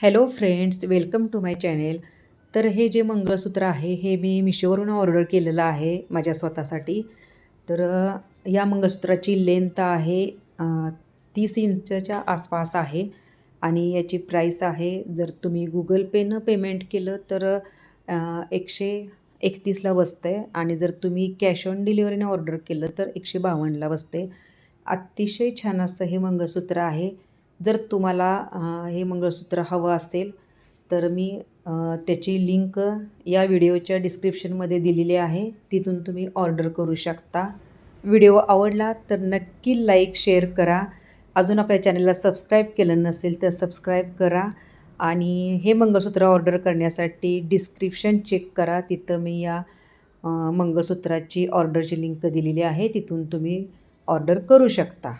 Hello friends welcome to my channel तर हे जे मंगळसूत्र आहे हे मी मिशोवरून ऑर्डर केलेलं आहे माझ्या स्वतःसाठी. तर या मंगळसूत्राची लेंथ आहे तीस इंचच्या आसपास आहे आणि याची प्राईस आहे जर तुम्ही गुगल पेनं पेमेंट केलं तर एकशे एकतीसला बसतं आहे आणि जर तुम्ही कॅश ऑन डिलिव्हरीने ऑर्डर केलं तर एकशे बावन्नला बसते अतिशय छान असं हे मंगळसूत्र आहे. जर तुम्हाला हे मंगळसूत्र हवं असेल तर मी त्याची लिंक या व्हिडिओच्या डिस्क्रिप्शनमध्ये दिलेली आहे. तिथून तुम्ही ऑर्डर करू शकता. व्हिडिओ आवडला तर नक्की लाईक शेअर करा. अजून आपल्या चॅनलला सबस्क्राईब केलं नसेल तर सबस्क्राईब करा. आणि हे मंगळसूत्र ऑर्डर करण्यासाठी डिस्क्रिप्शन चेक करा. तिथं मी या मंगळसूत्राची ऑर्डरची लिंक दिलेली आहे. तिथून तुम्ही ऑर्डर करू शकता.